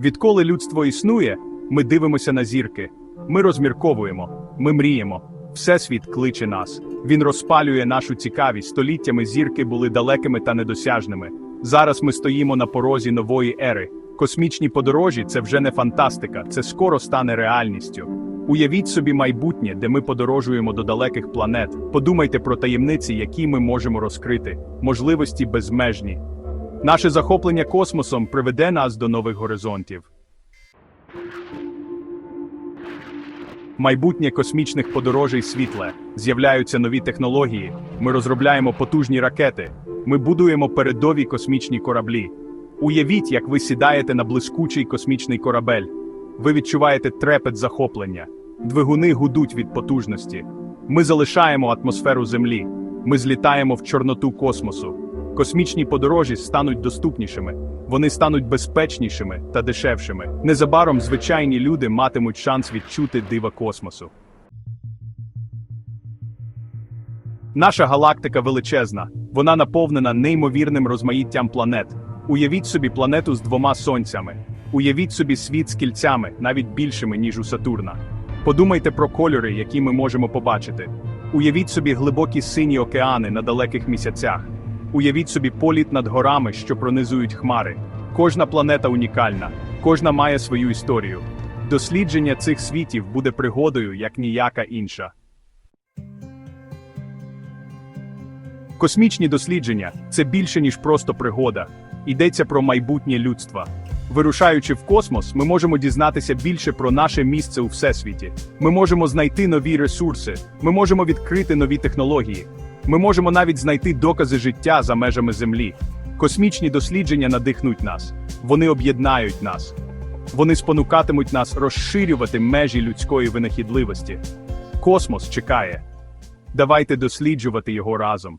Відколи людство існує, ми дивимося на зірки. Ми розмірковуємо, ми мріємо. Всесвіт кличе нас. Він розпалює нашу цікавість. Століттями зірки були далекими та недосяжними. Зараз ми стоїмо на порозі нової ери. Космічні подорожі це вже не фантастика, це скоро стане реальністю. Уявіть собі майбутнє, де ми подорожуємо до далеких планет. Подумайте про таємниці, які ми можемо розкрити, можливості безмежні. Наше захоплення космосом приведе нас до нових горизонтів. Майбутнє космічних подорожей світле. З'являються нові технології. Ми розробляємо потужні ракети. Ми будуємо передові космічні кораблі. Уявіть, як ви сідаєте на блискучий космічний корабель. Ви відчуваєте трепет захоплення. Двигуни гудуть від потужності. Ми залишаємо атмосферу Землі. Ми злітаємо в чорноту космосу. Космічні подорожі стануть доступнішими, вони стануть безпечнішими та дешевшими. Незабаром звичайні люди матимуть шанс відчути дива космосу. Наша галактика величезна, вона наповнена неймовірним розмаїттям планет. Уявіть собі планету з двома сонцями. Уявіть собі світ з кільцями, навіть більшими, ніж у Сатурна. Подумайте про кольори, які ми можемо побачити. Уявіть собі глибокі сині океани на далеких місяцях. Уявіть собі політ над горами, що пронизують хмари. Кожна планета унікальна, кожна має свою історію. Дослідження цих світів буде пригодою, як ніяка інша. Космічні дослідження це більше, ніж просто пригода. Йдеться про майбутнє людства. Вирушаючи в космос, ми можемо дізнатися більше про наше місце у всесвіті. Ми можемо знайти нові ресурси, ми можемо відкрити нові технології. Ми можемо навіть знайти докази життя за межами Землі. Космічні дослідження надихнуть нас, вони об'єднають нас. Вони спонукатимуть нас розширювати межі людської винахідливості. Космос чекає. Давайте досліджувати його разом.